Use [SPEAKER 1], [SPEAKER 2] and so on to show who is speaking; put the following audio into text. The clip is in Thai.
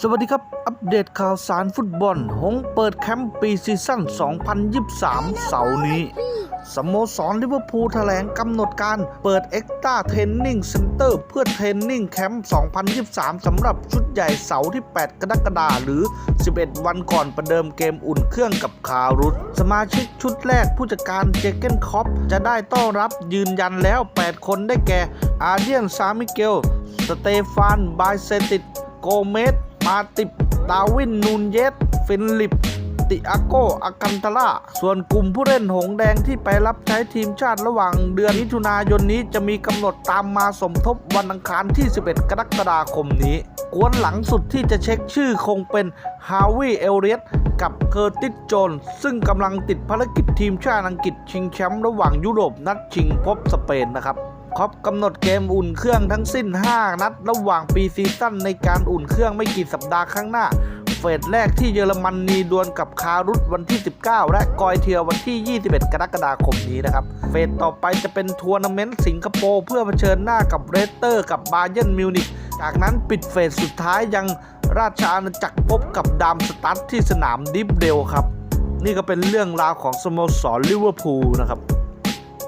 [SPEAKER 1] สวัสดีครับ อัปเดตข่าวสารฟุตบอล หงเปิดแคมป์ปีซีซั่น 2023 เสาร์นี้ สโมสรลิเวอร์พูลแถลงกำหนดการเปิดเอ็กต a าเทรนนิ่งเซ็นเตอร์เพื่อเทรนนิ่งแคมป์ 2023 สำหรับชุดใหญ่เสาร์ที่ 8 กรกฎาคมหรือ 11 วันก่อนประเดิมเกมอุ่นเครื่องกับคารุสสมาชิกชุดแรกผู้จัดการเจเกนคอปจะได้ต้อนรับยืนยันแล้ว 8 คนได้แก่อาเดียนซามิเกล สเตฟาน บายเซติดโกเมส มาติบ ดาวิน นูนเยสฟิลิป ติอาโกอากันตาล่า ส่วนกลุ่มผู้เล่นหงแดงที่ไปรับใช้ทีมชาติระหว่างเดือนมิถุนายนนี้จะมีกำหนดตามมาสมทบวันอังคารที่ 11 กรกฎาคมนี้กวนหลังสุดที่จะเช็คชื่อคงเป็นฮาวิเอลเรียตกับเคอร์ติสโจน ซึ่งกำลังติดภารกิจทีมชาติอังกฤษชิงแชมป์ระหว่างยุโรปนัดชิงพบสเปนนะครับ ครอปกำหนดเกมอุ่นเครื่องทั้งสิ้น 5 นัด ระหว่างปีซีซั่นในการอุ่นเครื่องไม่กี่สัปดาห์ข้างหน้า เฟสแรกที่เยอรมนนีดวลกับคารุสวันที่ 19 และกอยเทียวันที่ 21 กรกฎาคมนี้นะครับ เฟสต่อไปจะเป็นทัวร์นาเมนต์สิงคโปร์เพื่อเผชิญหน้ากับเรสเตอร์ กับบาเยนมิวนิกจากนั้นปิดเฟสสุดท้ายยังราชอาณาจักรพบกับดามสตัดที่สนามดิฟเดลครับ นี่ก็เป็นเรื่องราวของสโมสรลิเวอร์พูลนะครับ